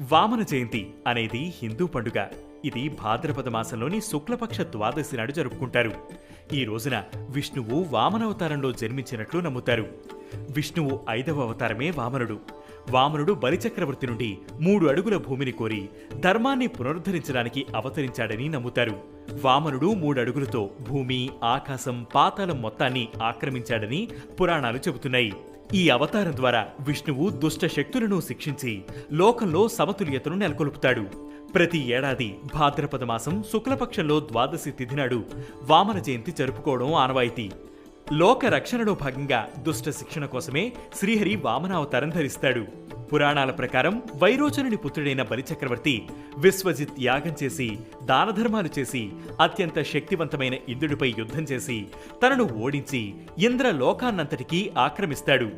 వామన జయంతి అనేది హిందూ పండుగ. ఇది భాద్రపద మాసంలోని శుక్లపక్ష ద్వాదశి నాడు జరుపుకుంటారు. ఈ రోజున విష్ణువు వామనావతారంలో జన్మించినట్లు నమ్ముతారు. విష్ణువు ఐదవ అవతారమే వామనుడు. వామనుడు బలిచక్రవర్తి నుండి మూడు అడుగుల భూమిని కోరి ధర్మాన్ని పునరుద్ధరించడానికి అవతరించాడని నమ్ముతారు. వామనుడు మూడడుగులతో భూమి ఆకాశం పాతాళం మొత్తాన్ని ఆక్రమించాడని పురాణాలు చెబుతున్నాయి. ఈ అవతారం ద్వారా విష్ణువు దుష్ట శక్తులను శిక్షించి లోకంలో సమతుల్యతను నెలకొల్పుతాడు. ప్రతి ఏడాది భాద్రపద మాసం శుక్లపక్షంలో ద్వాదశి తిథి నాడు వామన జయంతి జరుపుకోవడం ఆనవాయితీ. లోక రక్షణలో భాగంగా దుష్ట శిక్షణ కోసమే శ్రీహరి వామనావతారం ధరిస్తాడు. పురాణాల ప్రకారం వైరోచనుని పుత్రుడైన బలిచక్రవర్తి విశ్వజిత్ యాగం చేసి దానధర్మాలు చేసి అత్యంత శక్తివంతమైన ఇంద్రుడిపై యుద్ధం చేసి తనను ఓడించి ఇంద్ర లోకాన్నంతటికీ ఆక్రమిస్తాడు.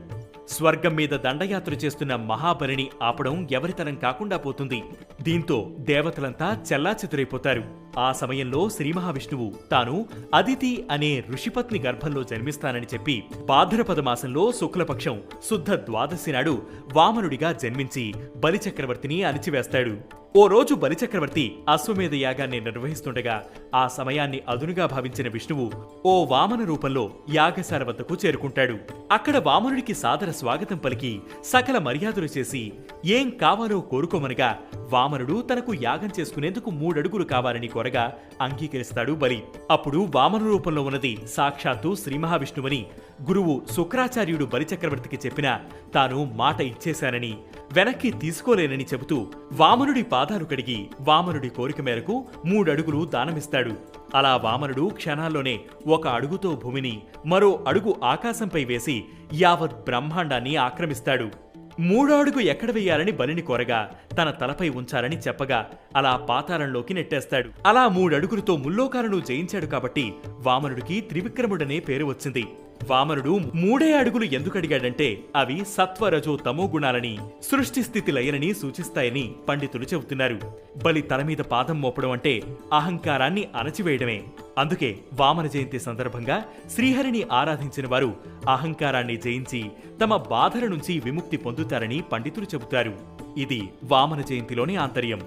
స్వర్గం మీద దండయాత్ర చేస్తున్న మహాబలిని ఆపడం ఎవరితనం కాకుండా పోతుంది. దీంతో దేవతలంతా చెల్లాచెదురైపోతారు. ఆ సమయంలో శ్రీ మహావిష్ణువు తాను అదితి అనే ఋషిపత్ని గర్భంలో జన్మిస్తానని చెప్పి భాద్రపద మాసంలో శుక్లపక్షం శుద్ధ ద్వాదశి నాడు వామనుడిగా జన్మించి బలిచక్రవర్తిని అణిచివేస్తాడు. ఓ రోజు బలిచక్రవర్తి అశ్వమేధ యాగాన్ని నిర్వహిస్తుండగా ఆ సమయాన్ని అదునుగా భావించిన విష్ణువు ఓ వామన రూపంలో యాగశాల వద్దకు చేరుకుంటాడు. అక్కడ వామనుడికి సాదర స్వాగతం పలికి సకల మర్యాదలు చేసి ఏం కావాలో కోరుకోమనగా వామనుడు తనకు యాగం చేసుకునేందుకు మూడడుగులు కావాలని కోరగా అంగీకరిస్తాడు బలి. అప్పుడు వామన రూపంలో ఉన్నది సాక్షాత్తు శ్రీ మహావిష్ణువని గురువు శుక్రాచార్యుడు బలిచక్రవర్తికి చెప్పినా తాను మాట ఇచ్చేశానని వెనక్కి తీసుకోలేనని చెబుతూ వామనుడి పాదాలు కడిగి వామనుడి కోరిక మేరకు మూడడుగులు దానమిస్తాడు. అలా వామనుడు క్షణాల్లోనే ఒక అడుగుతో భూమిని మరో అడుగు ఆకాశంపై వేసి యావత్ బ్రహ్మాండాన్ని ఆక్రమిస్తాడు. మూడో అడుగు ఎక్కడ వేయాలని బలిని కోరగా తన తలపై ఉంచాలని చెప్పగా అలా పాతాళంలోకి నెట్టేస్తాడు. అలా మూడడుగులతో ముల్లోకాలను జయించాడు కాబట్టి వామనుడికి త్రివిక్రముడనే పేరు వచ్చింది. వామనుడు మూడే అడుగులు ఎందుకు అడిగాడంటే అవి సత్వరజో తమో గుణాలని సృష్టి స్థితి లయనని సూచిస్తాయని పండితులు చెబుతున్నారు. బలి తల మీద పాదం మోపడం అంటే అహంకారాన్ని అణచివేయడమే. అందుకే వామన జయంతి సందర్భంగా శ్రీహరిని ఆరాధించిన వారు అహంకారాన్ని జయించి తమ బాధల నుంచి విముక్తి పొందుతారని పండితులు చెబుతారు. ఇది వామన జయంతిలోని ఆంతర్యం.